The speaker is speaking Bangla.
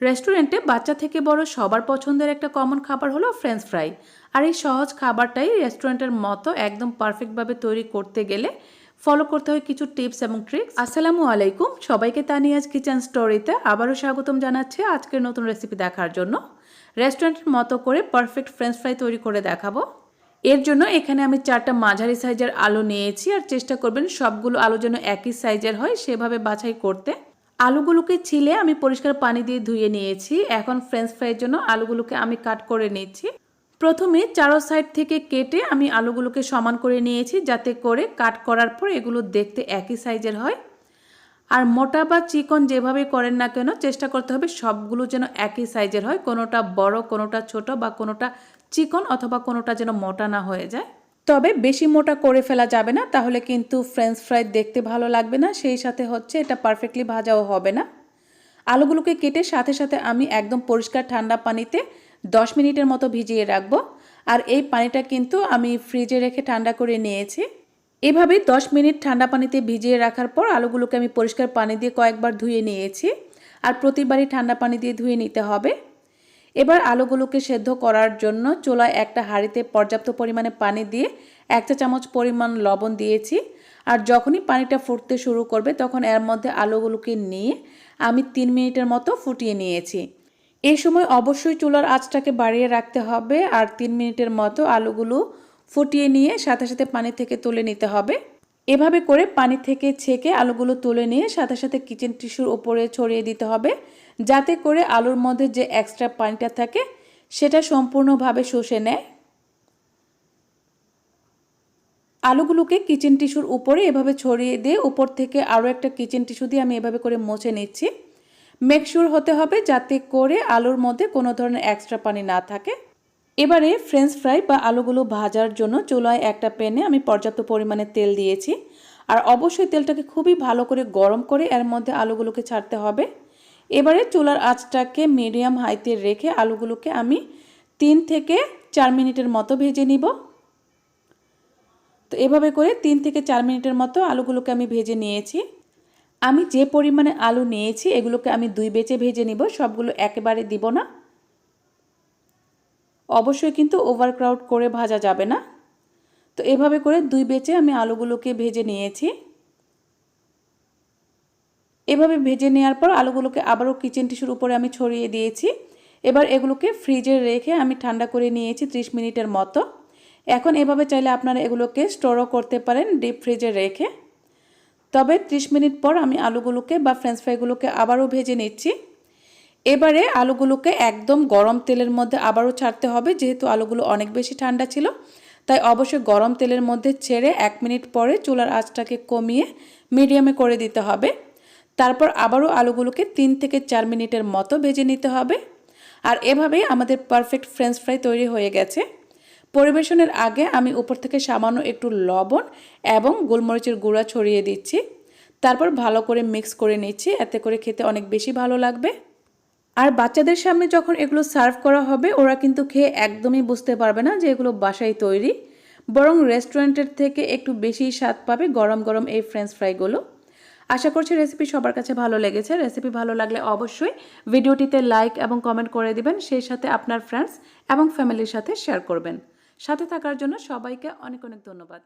রেস্টুরেন্টে বাচ্চা থেকে বড় সবার পছন্দের একটা কমন খাবার হলো ফ্রেঞ্চ ফ্রাই। আর এই সহজ খাবারটাই রেস্টুরেন্টের মতো একদম পারফেক্টভাবে তৈরি করতে গেলে ফলো করতে হয় কিছু টিপস এবং ট্রিক্স। আসসালামু আলাইকুম, সবাইকে তানিয়াজ কিচেন স্টোরিতে আবারও স্বাগতম জানাচ্ছে আজকের নতুন রেসিপি দেখার জন্য। রেস্টুরেন্টের মতো করে পারফেক্ট ফ্রেঞ্চ ফ্রাই তৈরি করে দেখাবো। এর জন্য এখানে আমি চারটা মাঝারি সাইজের আলু নিয়েছি আর চেষ্টা করবেন সবগুলো আলু যেন একই সাইজের হয় সেভাবে বাছাই করতে। আলুগুলোকে ছিলে আমি পরিষ্কার পানি দিয়ে ধুয়ে নিয়েছি। এখন ফ্রেঞ্চ ফ্রাইয়ের জন্য আলুগুলোকে আমি কাট করে নিচ্ছি। প্রথমে চারো সাইড থেকে কেটে আমি আলুগুলোকে সমান করে নিয়েছি যাতে করে কাট করার পর এগুলো দেখতে একই সাইজের হয়। আর মোটা বা চিকন যেভাবে করেন না কেন, চেষ্টা করতে হবে সবগুলো যেন একই সাইজের হয়, কোনোটা বড়, কোনোটা ছোট বা কোনোটা চিকন অথবা কোনোটা যেন মোটা না হয়ে যায়। তবে বেশি মোটা করে ফেলা যাবে না, তাহলে কিন্তু ফ্রেঞ্চ ফ্রাই দেখতে ভালো লাগবে না। সেই সাথে হচ্ছে এটা পারফেক্টলি ভাজাও হবে না। আলুগুলোকে কেটে সাথে সাথে আমি একদম পরিষ্কার ঠান্ডা পানিতে দশ মিনিটের মতো ভিজিয়ে রাখব। আর এই পানিটা কিন্তু আমি ফ্রিজে রেখে ঠান্ডা করে নিয়েছি। এভাবে দশ মিনিট ঠান্ডা পানিতে ভিজিয়ে রাখার পর আলুগুলোকে আমি পরিষ্কার পানি দিয়ে কয়েকবার ধুয়ে নিয়েছি। আর প্রতিবারই ঠান্ডা পানি দিয়ে ধুয়ে নিতে হবে। এবার আলুগুলোকে সেদ্ধ করার জন্য চুলায় একটা হাঁড়িতে পর্যাপ্ত পরিমাণে পানি দিয়ে এক চা চামচ পরিমাণ লবণ দিয়েছি। আর যখনই পানিটা ফুটতে শুরু করবে, তখন এর মধ্যে আলুগুলোকে নিয়ে আমি তিন মিনিটের মতো ফুটিয়ে নিয়েছি। এই সময় অবশ্যই চুলার আঁচটাকে বাড়িয়ে রাখতে হবে, আর তিন মিনিটের মতো আলুগুলো ফুটিয়ে নিয়ে সাথে সাথে পানি থেকে তুলে নিতে হবে। এভাবে করে পানি থেকে ছেঁকে আলুগুলো তুলে নিয়ে সাথে সাথে কিচেন টিস্যুর ওপরে ছড়িয়ে দিতে হবে। যাতে করে আলুর মধ্যে যে এক্সট্রা পানিটা থাকে, সেটা সম্পূর্ণভাবে শুষে নেয়। আলুগুলোকে কিচেন টিস্যুর উপরে এভাবে ছড়িয়ে দিয়ে উপর থেকে আরও একটা কিচেন টিস্যু দিয়ে আমি এভাবে করে মুছে নিচ্ছি। মেকশিওর হতে হবে যাতে করে আলুর মধ্যে কোনো ধরনের এক্সট্রা পানি না থাকে। এবারে ফ্রেঞ্চ ফ্রাই বা আলুগুলো ভাজার জন্য চুলায় একটা প্যানে আমি পর্যাপ্ত পরিমাণে তেল দিয়েছি। আর অবশ্যই তেলটাকে খুবই ভালো করে গরম করে এর মধ্যে আলুগুলোকে ছাড়তে হবে। এবারে চুলার আঁচটাকে মিডিয়াম হাইতে রেখে আলুগুলোকে আমি তিন থেকে চার মিনিটের মতো ভেজে নিব। তো এভাবে করে তিন থেকে চার মিনিটের মতো আলুগুলোকে আমি ভেজে নিয়েছি। আমি যে পরিমাণে আলু নিয়েছি এগুলোকে আমি দুই বেচে ভেজে নিব, সবগুলো একেবারে দিব না। অবশ্যই কিন্তু ওভারক্রাউড করে ভাজা যাবে না। তো এভাবে করে দুই বেচে আমি আলুগুলোকে ভেজে নিয়েছি। এভাবে ভেজে নেওয়ার পর আলুগুলোকে আবারও কিচেন টিস্যুর উপরে আমি ছড়িয়ে দিয়েছি। এবার এগুলোকে ফ্রিজে রেখে আমি ঠান্ডা করে নিয়েছি 30 মিনিটের মতো। এখন এভাবে চাইলে আপনারা এগুলোকে স্টোরও করতে পারেন ডিপ ফ্রিজে রেখে। তবে 30 মিনিট পর আমি আলুগুলোকে বা ফ্রেঞ্চ ফ্রাইগুলোকে আবারও ভেজে নিচ্ছি। এবারে আলুগুলোকে একদম গরম তেলের মধ্যে আবারও ছাড়তে হবে, যেহেতু আলুগুলো অনেক বেশি ঠান্ডা ছিল। তাই অবশ্যই গরম তেলের মধ্যে ছেড়ে এক মিনিট পরে চুলার আঁচটাকে কমিয়ে মিডিয়ামে করে দিতে হবে। তারপর আবারও আলুগুলোকে তিন থেকে চার মিনিটের মতো ভেজে নিতে হবে। আর এভাবেই আমাদের পারফেক্ট ফ্রেঞ্চ ফ্রাই তৈরি হয়ে গেছে। পরিবেশনের আগে আমি উপর থেকে সামান্য একটু লবণ এবং গোলমরিচের গুঁড়া ছড়িয়ে দিচ্ছি। তারপর ভালো করে মিক্স করে নিচ্ছি, এতে করে খেতে অনেক বেশি ভালো লাগবে। আর বাচ্চাদের সামনে যখন এগুলো সার্ভ করা হবে, ওরা কিন্তু খেয়ে একদমই বুঝতে পারবে না যে এগুলো বাসায় তৈরি। বরং রেস্টুরেন্টের থেকে একটু বেশি স্বাদ পাবে গরম গরম এই ফ্রেঞ্চ ফ্রাইগুলো আশা করছি রেসিপি সবার কাছে ভালো লেগেছে। রেসিপি ভালো লাগলে অবশ্যই ভিডিওটিতে লাইক এবং কমেন্ট করে দিবেন। সেই সাথে আপনার ফ্রেন্ডস এবং ফ্যামিলির সাথে শেয়ার করবেন। সাথে থাকার জন্য সবাইকে অনেক অনেক ধন্যবাদ।